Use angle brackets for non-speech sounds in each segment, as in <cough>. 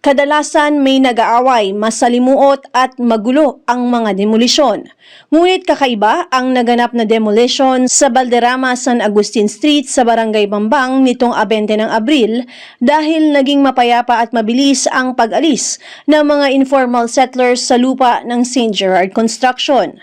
Kadalasan may nag-aaway, masalimuot at magulo ang mga demolisyon. Ngunit kakaiba ang naganap na demolition sa Balderrama San Agustin Street sa Barangay Bambang nitong 20 ng Abril dahil naging mapayapa at mabilis ang pag-alis ng mga informal settlers sa lupa ng St. Gerard Construction.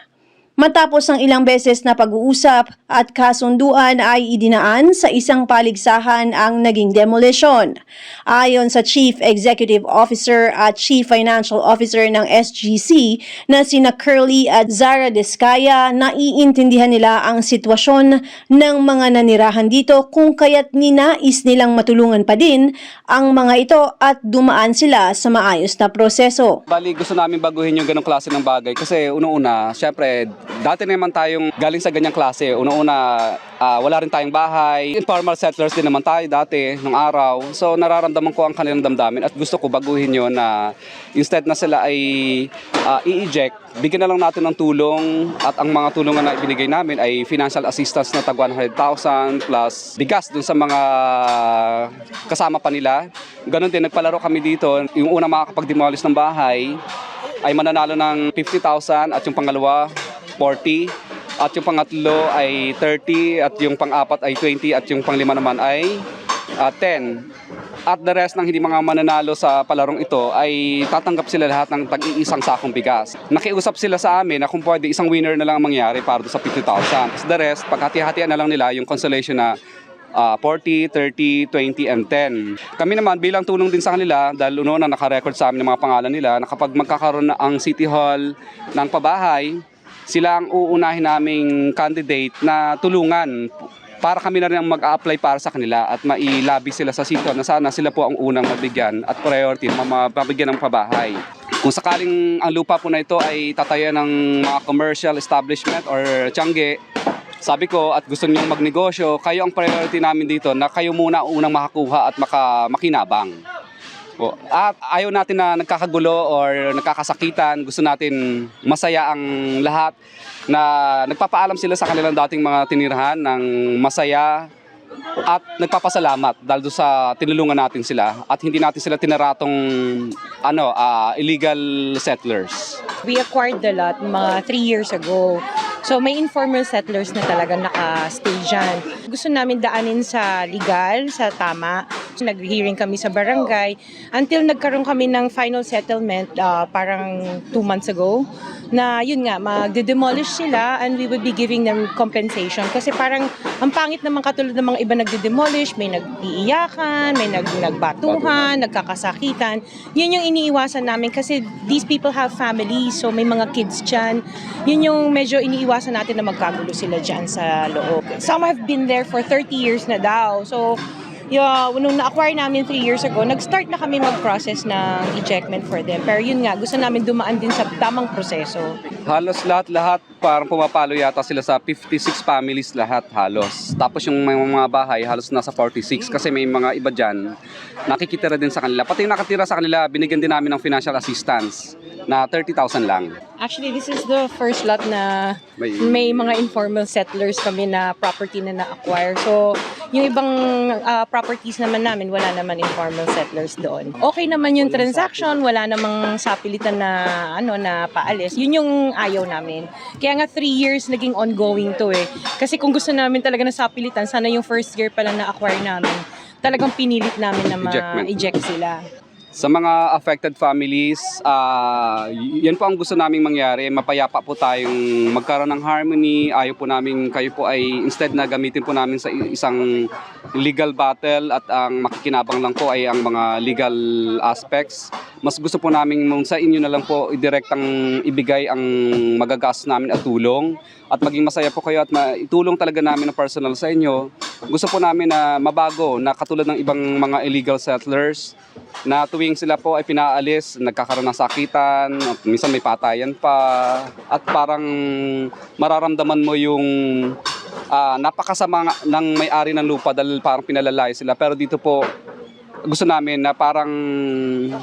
Matapos ang ilang beses na pag-uusap at kasunduan ay idinaan sa isang paligsahan ang naging demolition. Ayon sa Chief Executive Officer at Chief Financial Officer ng SGC na sina Curly at Zara Descaya, naiintindihan nila ang sitwasyon ng mga nanirahan dito kung kaya't ninais nilang matulungan pa din ang mga ito at dumaan sila sa maayos na proseso. Bali, gusto namin baguhin yung ganong klase ng bagay kasi unang-una, syempre, dati naman tayong galing sa ganyang klase. Unang-una, ah, wala rin tayong bahay. Informal settlers din naman tayo dati, nung araw. So, nararamdaman ko ang kanilang damdamin at gusto ko baguhin yun na instead na sila ay ah, i-eject, bigyan na lang natin ng tulong at ang mga tulungan na ibinigay namin ay financial assistance na tag 100,000 plus bigas dun sa mga kasama pa nila. Ganon din, nagpalaro kami dito. Yung unang makakapag-demolish ng bahay ay mananalo ng 50,000 at yung pangalawa 40 at yung pangatlo ay 30 at yung pang-apat ay 20 at yung panglima naman ay ah, 10. At the rest ng hindi mga mananalo sa palarong ito ay tatanggap sila lahat ng tag-iisang sakong bigas. Nakiusap sila sa amin na kung pwede isang winner na lang ang mangyari para sa 50,000. Tapos the rest, paghati-hatian na lang nila yung consolation na ah, 40, 30, 20, and 10. Kami naman bilang tulong din sa kanila dahil uno na nakarecord sa amin ng mga pangalan nila na kapag magkakaroon na ang City Hall ng pabahay, sila ang uunahin naming candidate na tulungan para kami na rin ang mag-a-apply para sa kanila at mailabi sila sa Hall na sana sila po ang unang mabigyan at priority na mabigyan ng pabahay. Kung sakaling ang lupa po na ito ay tatayan ng mga commercial establishment or tiyangge, sabi ko at gusto niyong magnegosyo, kayo ang priority namin dito na kayo muna ang unang makakuha at maka, makinabang. At ayaw natin na nagkakagulo or nagkakasakitan. Gusto natin masaya ang lahat na nagpapaalam sila sa kanilang dating mga tinirahan ng masaya at nagpapasalamat dahil doon sa tinulungan natin sila at hindi natin sila tinaratong ano ah, illegal settlers. We acquired the lot mga 3 years ago. So may informal settlers na talaga naka-stay dyan. Gusto namin daanin sa legal, sa tama. Nag-hearing kami sa barangay until nagkaroon kami ng final settlement ah, parang 2 months ago na yun nga, magde-demolish sila and we would be giving them compensation. Kasi parang ang pangit naman katulad ng mga iba nagde-demolish, may nag-iiyakan, may nag nagbatuhan, nagkakasakitan. Yun yung iniiwasan namin kasi these people have families, so may mga kids dyan. Yun yung medyo iniiwasan natin na magkagulo sila dyan sa loob. Some have been there for 30 years na daw. So, Yeah, nung na-acquire namin 3 years ago, nag-start na kami mag-process ng ejectment for them. Pero yun nga, gusto namin dumaan din sa tamang proseso. Halos lahat-lahat parang pumapalo yata sila sa 56 families lahat halos. Tapos yung may mga bahay halos nasa 46 kasi may mga iba dyan nakikitira din sa kanila. Pati yung nakatira sa kanila, binigyan din namin ng financial assistance na 30,000 lang. Actually, this is the first lot na May- may mga informal settlers kami na property na na-acquire. So, yung ibang ah, properties naman namin, wala naman informal settlers doon. Okay naman yung transaction, wala namang sapilitan na ano na paalis. Yun yung ayaw namin. Kaya nga three years naging ongoing to eh. Kasi kung gusto namin talaga na sapilitan, sana yung first year pa lang na-acquire namin, talagang pinilit namin na ma-eject sila. Sa mga affected families, ah, y- yan po ang gusto naming mangyari. Mapayapa po tayong magkaroon ng harmony. Ayaw po namin kayo po ay instead na gamitin po namin sa isang legal battle at ang makikinabang lang po ay ang mga legal aspects. Mas gusto po namin sa inyo na lang po i-direct ang ibigay ang magagas namin at tulong at maging masaya po kayo at maitulong talaga namin na personal sa inyo. Gusto po namin na mabago na katulad ng ibang mga illegal settlers na tuwing sila po ay pinaalis, nagkakaroon ng sakitan, minsan may patayan pa, at parang mararamdaman mo yung ah, napakasama ng may-ari ng lupa dahil parang pinalalay sila. Pero dito po, gusto namin na parang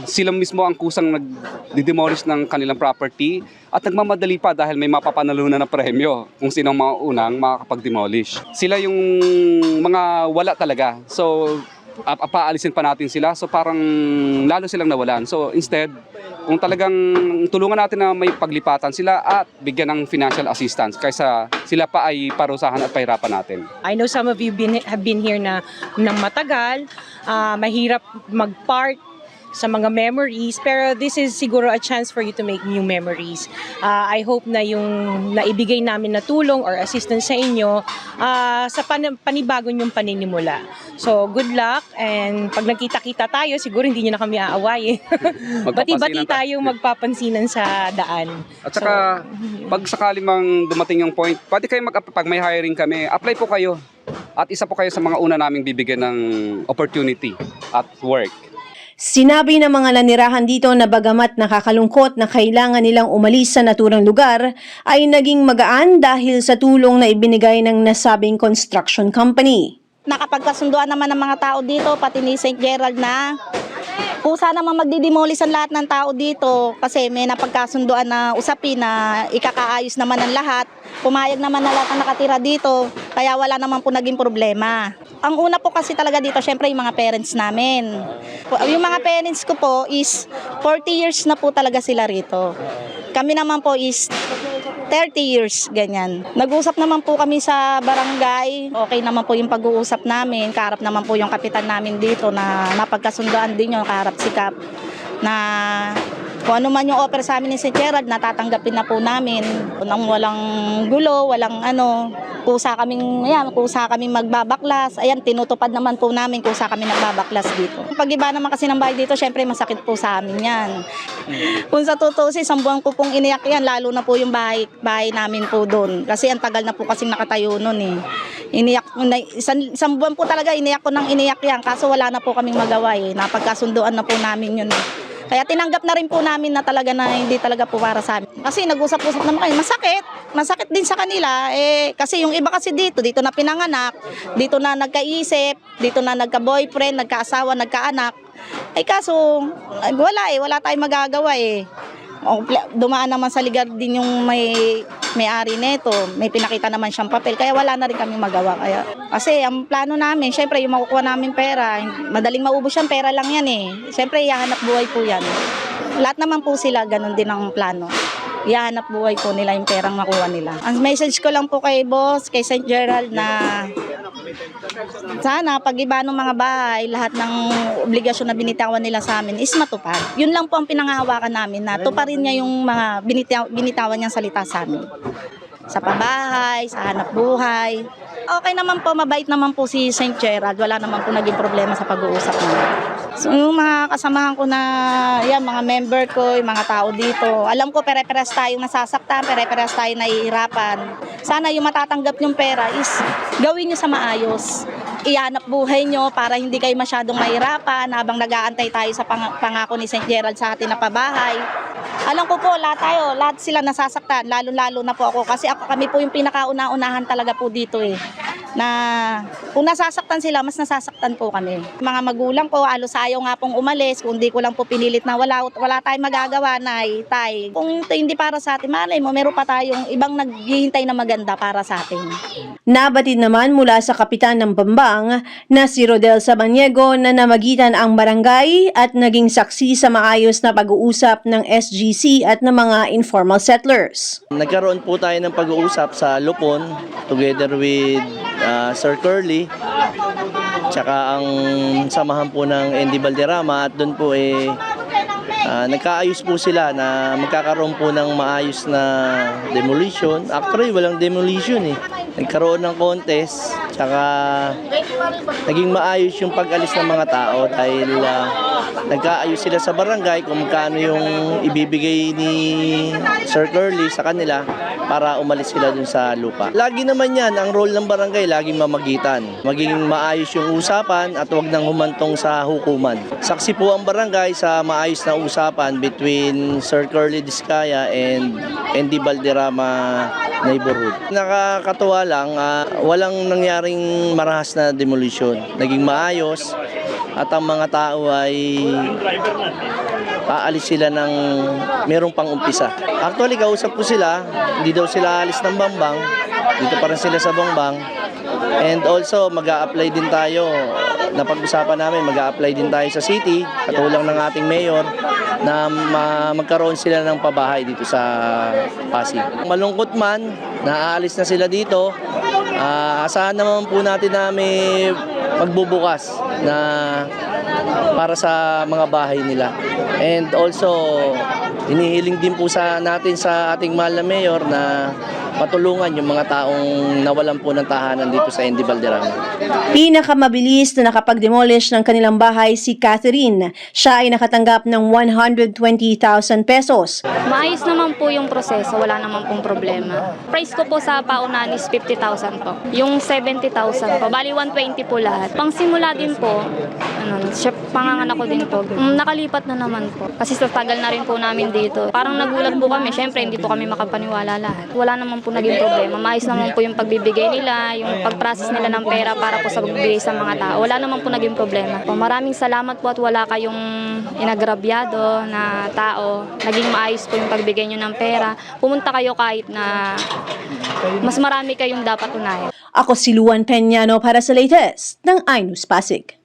sila mismo ang kusang nag-demolish ng kanilang property at nagmamadali pa dahil may mapapanalunan na premyo kung sino ang mga unang makakapag-demolish. Sila yung mga wala talaga. So, ap- paalisin pa natin sila. So parang lalo silang nawalan. So instead, kung talagang tulungan natin na may paglipatan sila at bigyan ng financial assistance kaysa sila pa ay parusahan at pahirapan natin. I know some of you been, have been here na ng matagal, ah, mahirap mag-part sa mga memories, pero this is siguro a chance for you to make new memories. Ah, I hope na yung naibigay namin na tulong or assistance sa inyo ah, sa pan- panibago yung paninimula. So, good luck and pag nagkita-kita tayo, siguro hindi nyo na kami aawayin. <laughs> Bati-bati Magpapansinan ta- tayong magpapansinan sa daan. At saka, pag sakali mang dumating yung point, pwede kayo mag pag may hiring kami, apply po kayo. At isa po kayo sa mga una naming bibigyan ng opportunity at work. Sinabi ng mga nanirahan dito na bagamat nakakalungkot na kailangan nilang umalis sa naturang lugar, ay naging magaan dahil sa tulong na ibinigay ng nasabing construction company. Nakapagkasunduan naman ng mga tao dito, pati ni St. Gerald na kung sana naman magdidemolish ang lahat ng tao dito kasi may napagkasunduan na usapin na ikakaayos naman ng lahat. Pumayag naman na lahat ang nakatira dito, kaya wala naman po naging problema. Ang una po kasi talaga dito, syempre yung mga parents namin. Yung mga parents ko po is 40 years na po talaga sila rito. Kami naman po is 30 years, ganyan. Nag-usap naman po kami sa barangay. Okay naman po yung pag-uusap namin. Karap naman po yung kapitan namin dito na napagkasundoan din yung karap sikap na kung ano man yung offer sa amin ni si Gerald, natatanggapin na po namin. Nang walang gulo, walang ano, kusa kaming, ayan, kusa kaming magbabaklas. Ayan, tinutupad naman po namin kusa kami nagbabaklas dito. Pag iba naman kasi ng bahay dito, syempre masakit po sa amin yan. Kung sa totoo, isang buwan ko pong iniyak yan, lalo na po yung bahay, bahay namin po doon. Kasi ang tagal na po kasing nakatayo noon eh. Iniyak, isang, isang buwan po talaga, iniyak ko nang iniyak yan. Kaso wala na po kaming magawa eh. Napagkasunduan na po namin yun eh. Kaya tinanggap na rin po namin na talaga na hindi talaga po para sa amin. Kasi nag-usap-usap naman kayo, masakit. Masakit din sa kanila. Eh, kasi yung iba kasi dito, dito na pinanganak, dito na nagkaisip, dito na nagka-boyfriend, nagkaasawa, nagkaanak. Eh kaso, eh, wala eh, wala tayong magagawa eh. Dumaan naman sa ligar din yung may may-ari nito. May pinakita naman siyang papel. Kaya wala na rin kami magawa. Kaya, kasi ang plano namin, syempre yung makukuha namin pera, madaling maubos yan, pera lang yan eh. Syempre, ihahanap buhay po yan. Lahat naman po sila, ganun din ang plano. Ihahanap buhay po nila yung perang makuha nila. Ang message ko lang po kay boss, kay St. Gerald na sana pag iba ng mga bahay, lahat ng obligasyon na binitawan nila sa amin is matupad. Yun lang po ang pinangahawakan namin na tuparin niya yung mga binitaw, binitawan niyang salita sa amin. Sa pabahay, sa hanap buhay. Okay naman po, mabait naman po si St. Gerald. Wala naman po naging problema sa pag-uusap namin. So yung mga kasamahan ko na, yan, mga member ko, yung mga tao dito, alam ko pere-peres tayong nasasaktan, pere-peres tayong nahihirapan. Sana yung matatanggap yung pera is gawin nyo sa maayos. Iyanap buhay nyo para hindi kayo masyadong mahirapan habang nag-aantay tayo sa pang- pangako ni St. Gerald sa atin na pabahay. Alam ko po, lahat tayo, lahat sila nasasaktan, lalo-lalo na po ako. Kasi ako kami po yung pinakauna-unahan talaga po dito eh na kung nasasaktan sila, mas nasasaktan po kami. Mga magulang ko, alos ayaw nga pong umalis, kung di ko lang po pinilit na wala, wala tayong magagawa, nay, tay. Kung ito hindi para sa atin, malay mo, meron pa tayong ibang naghihintay na maganda para sa atin. Nabatid naman mula sa kapitan ng Bambang na si Rodel Sabaniego na namagitan ang barangay at naging saksi sa maayos na pag-uusap ng SGC at ng mga informal settlers. Nagkaroon po tayo ng pag-uusap sa Lupon together with uh, Sir Curly tsaka ang samahan po ng Andy Valderrama at doon po eh ah, nagkaayos po sila na magkakaroon po ng maayos na demolition. Actually, walang demolition eh. Nagkaroon ng contest tsaka naging maayos yung pag-alis ng mga tao dahil ah, nagkaayos sila sa barangay kung magkano yung ibibigay ni Sir Curly sa kanila para umalis sila dun sa lupa. Lagi naman yan, ang role ng barangay, laging mamagitan. Maging maayos yung usapan at wag nang humantong sa hukuman. Saksi po ang barangay sa maayos na usapan between Sir Curly Discaya and Andy Valderrama neighborhood. Nakakatuwa lang, ah, walang nangyaring marahas na demolition. Naging maayos at ang mga tao ay aalis sila ng merong pang umpisa. Actually, kausap ko sila, hindi daw sila alis ng Bambang, dito pa rin sila sa Bambang. And also, mag apply din tayo napag-usapan namin, mag apply din tayo sa city, katulang ng ating mayor, na ma- magkaroon sila ng pabahay dito sa Pasig. Malungkot man, naaalis na sila dito, ah, asahan naman po natin na may magbubukas na para sa mga bahay nila. And also, hinihiling din po sa natin sa ating mahal na mayor na matulungan yung mga taong nawalan po ng tahanan dito sa Endi Valderrama. Pinakamabilis na nakapag-demolish ng kanilang bahay si Catherine. Siya ay nakatanggap ng 120,000 pesos. Maayos naman po yung proseso, wala naman pong problema. Price ko po sa paunan is 50,000 po. Yung 70,000 po, bali 120 po lahat. Pang simula din po, ano, chef, panganganak ko din po. Mm, Nakalipat na naman po. Kasi sa tagal na rin po namin dito. Parang nagulat po kami, syempre hindi po kami makapaniwala lahat. Wala naman po naging problema. Maayos naman po yung pagbibigay nila, yung pag-process nila ng pera para po sa pagbibigay sa mga tao. Wala naman po naging problema. Po, maraming salamat po at wala kayong inagrabyado na tao. Naging maayos po yung pagbigay nyo ng pera. Pumunta kayo kahit na mas marami kayong dapat unahin. Ako si Luan Peñano para sa latest ng iNews Pasig.